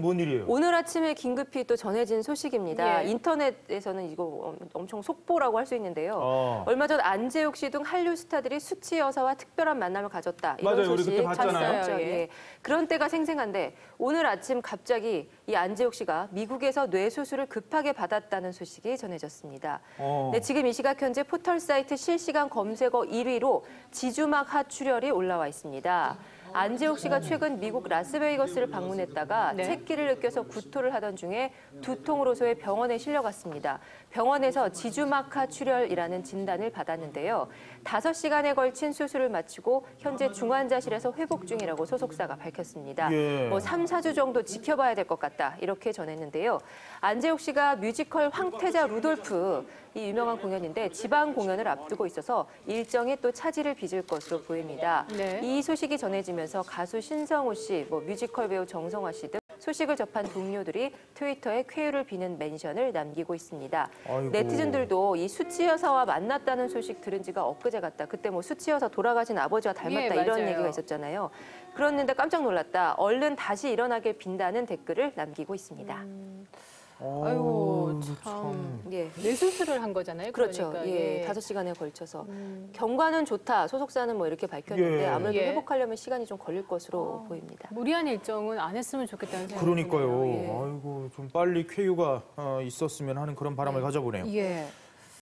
뭔 일이에요? 오늘 아침에 긴급히 또 전해진 소식입니다. 예. 인터넷에서는 이거 엄- 엄청 속보라고 할 수 있는데요. 어. 얼마 전 안재욱 씨 등 한류 스타들이 수치 여사와 특별한 만남을 가졌다. 이런 맞아요. 우리 소식 그때 봤잖아요. 봤어요. 예. 예. 그런 때가 생생한데 오늘 아침 갑자기 이 안재욱 씨가 미국에서 뇌 수술을 급하게 받았다는 소식이 전해졌습니다. 어. 네, 지금 이 시각 현재 포털 사이트 실시간 검색어 1위로 지주막 하출혈이 올라와 있습니다. 안재욱 씨가 최근 미국 라스베이거스를 방문했다가 네. 채기를 느껴서 구토를 하던 중에 두통으로서의 병원에 실려갔습니다. 병원에서 지주막하 출혈이라는 진단을 받았는데요. 5시간에 걸친 수술을 마치고 현재 중환자실에서 회복 중이라고 소속사가 밝혔습니다. 예. 뭐 3, 4주 정도 지켜봐야 될 것 같다 이렇게 전했는데요. 안재욱 씨가 뮤지컬 황태자 루돌프 이 유명한 공연인데 지방 공연을 앞두고 있어서 일정에 또 차질을 빚을 것으로 보입니다. 네. 이 소식이 전해지면 서 가수 신성우 씨, 뭐 뮤지컬 배우 정성화 씨 등 소식을 접한 동료들이 트위터에 쾌유를 비는 멘션을 남기고 있습니다. 아이고. 네티즌들도 이 수치 여사와 만났다는 소식 들은 지가 엊그제 같다. 그때 뭐 수치 여사 돌아가신 아버지와 닮았다 예, 이런 맞아요. 얘기가 있었잖아요. 그랬는데 깜짝 놀랐다. 얼른 다시 일어나길 빈다는 댓글을 남기고 있습니다. 음. 어, 아이고 참. 참. 예. 뇌수술을 한 거잖아요. 그렇죠. 그러니까. 예, 다섯 시간에 걸쳐서 음. 경과는 좋다. 소속사는 뭐 이렇게 밝혔는데 예. 아무래도 예. 회복하려면 시간이 좀 걸릴 것으로 어. 보입니다. 무리한 일정은 안 했으면 좋겠다는 생각이 그러니까요. 드네요. 아이고 좀 빨리 쾌유가 어, 있었으면 하는 그런 바람을 가져보네요. 예. 예.